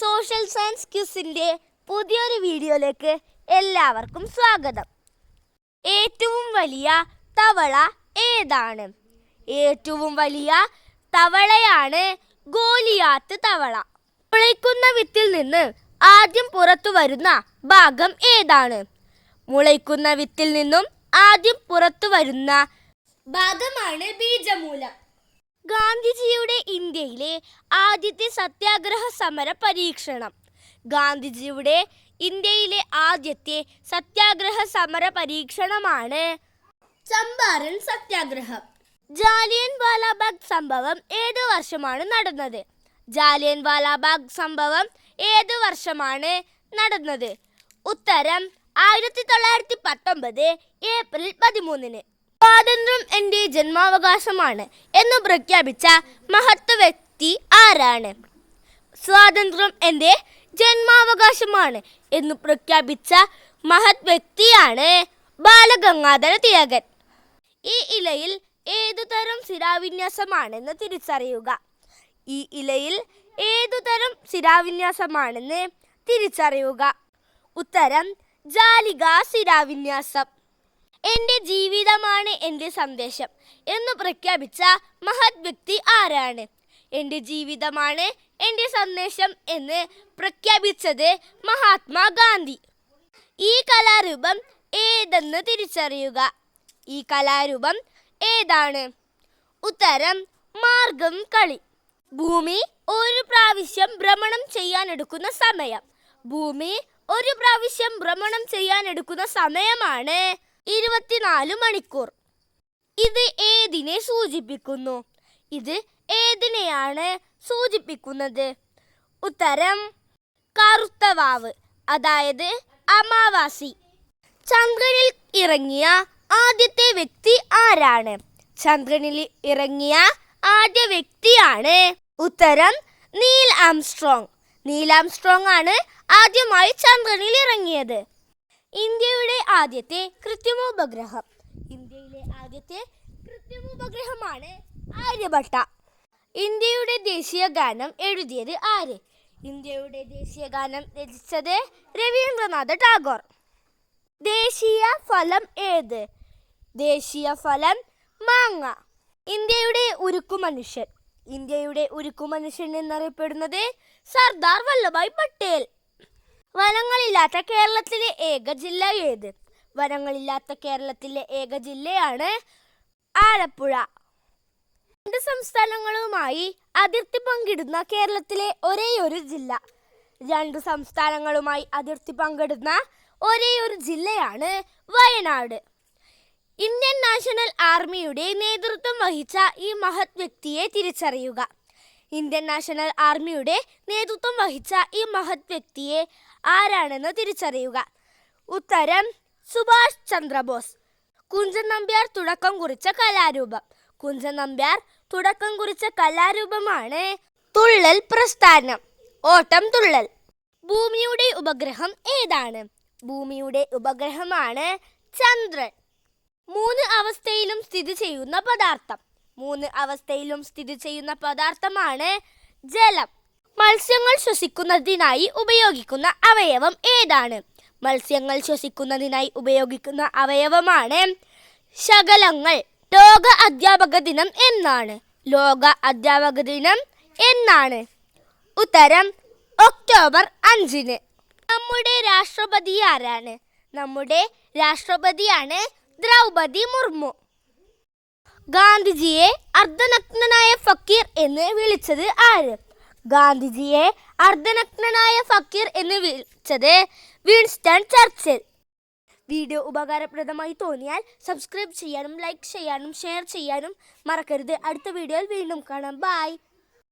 Social science ക്യൂസിന്റെ പുതിയൊരു വീഡിയോയിലേക്ക് എല്ലാവർക്കും സ്വാഗതം. ഏറ്റവും വലിയ തവള ഏതാണ്? ഏറ്റവും വലിയ തവളയാണ് ഗോലിയാത്ത് തവള. മുളയ്ക്കുന്ന വിത്തിൽ നിന്ന് ആദ്യം പുറത്തു വരുന്ന ഭാഗം ഏതാണ്? മുളയ്ക്കുന്ന വിത്തിൽ നിന്നും ആദ്യം പുറത്തു വരുന്ന ഭാഗമാണ് ബീജമൂലം. ഗാന്ധിജിയുടെ ഇന്ത്യയിലെ ആദ്യത്തെ സത്യാഗ്രഹ സമര പരീക്ഷണം. ഗാന്ധിജിയുടെ ഇന്ത്യയിലെ ആദ്യത്തെ സത്യാഗ്രഹ സമര പരീക്ഷണമാണ് ചമ്പാരൻ സത്യാഗ്രഹം. ജാലിയൻ വാലാബാഗ് സംഭവം ഏത് വർഷമാണ് നടന്നത്? ജാലിയൻ വാലാബാഗ് സംഭവം ഏത് വർഷമാണ് നടന്നത്? ഉത്തരം ആയിരത്തി തൊള്ളായിരത്തി പത്തൊമ്പത് ഏപ്രിൽ പതിമൂന്നിന്. സ്വാതന്ത്ര്യം എന്റെ ജന്മാവകാശമാണ് എന്ന് പ്രഖ്യാപിച്ച മഹത്വ വ്യക്തി ആരാണ്? സ്വാതന്ത്ര്യം എന്റെ ജന്മാവകാശമാണ് എന്ന് പ്രഖ്യാപിച്ച മഹത് വ്യക്തിയാണ് ബാലഗംഗാധര തിലകൻ. ഈ ഇലയിൽ ഏതു തരം സ്ഥിരാവിന്യാസമാണെന്ന് തിരിച്ചറിയുക. ഈ ഇലയിൽ ഏതു തരം സ്ഥിരാവിന്യാസമാണെന്ന് തിരിച്ചറിയുക. ഉത്തരം ജാലിക ശിലാവിന്യാസം എന്റെ ജീവിതമാണ് എന്റെ സന്ദേശം എന്ന് പ്രഖ്യാപിച്ച മഹത് വ്യക്തി ആരാണ്? എന്റെ ജീവിതമാണ് എന്റെ സന്ദേശം എന്ന് പ്രഖ്യാപിച്ചത് മഹാത്മാഗാന്ധി ഈ കലാരൂപം ഏതെന്ന് തിരിച്ചറിയുക? ഈ കലാരൂപം ഏതാണ്? ഉത്തരം മാർഗം കളി. ഭൂമി ഒരു പ്രാവശ്യം ഭ്രമണം ചെയ്യാൻ എടുക്കുന്ന സമയം. ഭൂമി ഒരു പ്രാവശ്യം ഭ്രമണം ചെയ്യാൻ എടുക്കുന്ന സമയമാണ് ഇരുപത്തിനാല് മണിക്കൂർ. ഇത് ഏതിനെ സൂചിപ്പിക്കുന്നു? ഇത് ഏതിനെയാണ് സൂചിപ്പിക്കുന്നത്? ഉത്തരം കറുത്തവാവ് അതായത് അമാവാസി. ചന്ദ്രനിൽ ഇറങ്ങിയ ആദ്യത്തെ വ്യക്തി ആരാണ്? ചന്ദ്രനിൽ ഇറങ്ങിയ ആദ്യ വ്യക്തിയാണ് ഉത്തരം നീൽ ആംസ്ട്രോങ്. നീൽ ആംസ്ട്രോങ് ആണ് ആദ്യമായി ചന്ദ്രനിൽ ഇറങ്ങിയത്. ഇന്ത്യയുടെ ആദ്യത്തെ കൃത്രിമോപഗ്രഹം. ഇന്ത്യയിലെ ആദ്യത്തെ കൃത്രിമോപഗ്രഹമാണ് ആര്യഭട്ട. ഇന്ത്യയുടെ ദേശീയ ഗാനം എഴുതിയത് ആര്? ഇന്ത്യയുടെ ദേശീയ ഗാനം രചിച്ചത് രവീന്ദ്രനാഥ ടാഗോർ. ദേശീയ ഫലം ഏത്? ദേശീയ ഫലം മാങ്ങ. ഇന്ത്യയുടെ ഉരുക്കു മനുഷ്യൻ. ഇന്ത്യയുടെ ഉരുക്കു മനുഷ്യൻ എന്നറിയപ്പെടുന്നത് സർദാർ വല്ലഭായ് പട്ടേൽ. വനങ്ങളില്ലാത്ത കേരളത്തിലെ ഏക ജില്ല ഏത്? വനങ്ങളില്ലാത്ത കേരളത്തിലെ ഏക ജില്ലയാണ് ആലപ്പുഴ. രണ്ട് സംസ്ഥാനങ്ങളുമായി അതിർത്തി പങ്കിടുന്ന കേരളത്തിലെ ഒരേയൊരു ജില്ല. രണ്ട് സംസ്ഥാനങ്ങളുമായി അതിർത്തി പങ്കിടുന്ന ഒരു ജില്ലയാണ് വയനാട്. ഇന്ത്യൻ നാഷണൽ ആർമിയുടെ നേതൃത്വം വഹിച്ച ഈ മഹത് വ്യക്തിയെ തിരിച്ചറിയുക. ഇന്ത്യൻ നാഷണൽ ആർമിയുടെ നേതൃത്വം വഹിച്ച ഈ മഹത് വ്യക്തിയെ ആരാണെന്ന് തിരിച്ചറിയുക. ഉത്തരം സുഭാഷ് ചന്ദ്രബോസ്. കുഞ്ചൻ നമ്പ്യാർ തുടക്കം കുറിച്ച കലാരൂപം. കുഞ്ചൻ നമ്പ്യാർ തുടക്കം കുറിച്ച കലാരൂപമാണ് തുള്ളൽ പ്രസ്ഥാനം. ഓട്ടം തുള്ളൽ. ഭൂമിയുടെ ഉപഗ്രഹം ഏതാണ്? ഭൂമിയുടെ ഉപഗ്രഹമാണ് ചന്ദ്രൻ. മൂന്ന് അവസ്ഥയിലും സ്ഥിതി ചെയ്യുന്ന പദാർത്ഥം. മൂന്ന് അവസ്ഥയിലും സ്ഥിതി ചെയ്യുന്ന പദാർത്ഥമാണ് ജലം. മത്സ്യങ്ങൾ ശ്വസിക്കുന്നതിനായി ഉപയോഗിക്കുന്ന അവയവം ഏതാണ്? മത്സ്യങ്ങൾ ശ്വസിക്കുന്നതിനായി ഉപയോഗിക്കുന്ന അവയവമാണ് ശകലങ്ങൾ. ലോക അധ്യാപക ദിനം എന്നാണ്. ലോക അധ്യാപക ദിനം എന്നാണ്. ഉത്തരം ഒക്ടോബർ അഞ്ചിന്. നമ്മുടെ രാഷ്ട്രപതി ആരാണ്? നമ്മുടെ രാഷ്ട്രപതിയാണ് ദ്രൗപദി മുർമു. ഗാന്ധിജിയെ അർദ്ധനഗ്നനായ ഫക്കീർ എന്ന് വിളിച്ചത് ആര്? ഗാന്ധിജിയെ അർദ്ധനഗ്നനായ ഫക്കീർ എന്ന് വിളിച്ചത് വിൻസ്റ്റൺ ചർച്ചിൽ. വീഡിയോ ഉപകാരപ്രദമായി തോന്നിയാൽ സബ്സ്ക്രൈബ് ചെയ്യാനും ലൈക്ക് ചെയ്യാനും ഷെയർ ചെയ്യാനും മറക്കരുത്. അടുത്ത വീഡിയോയിൽ വീണ്ടും കാണാം. ബായ്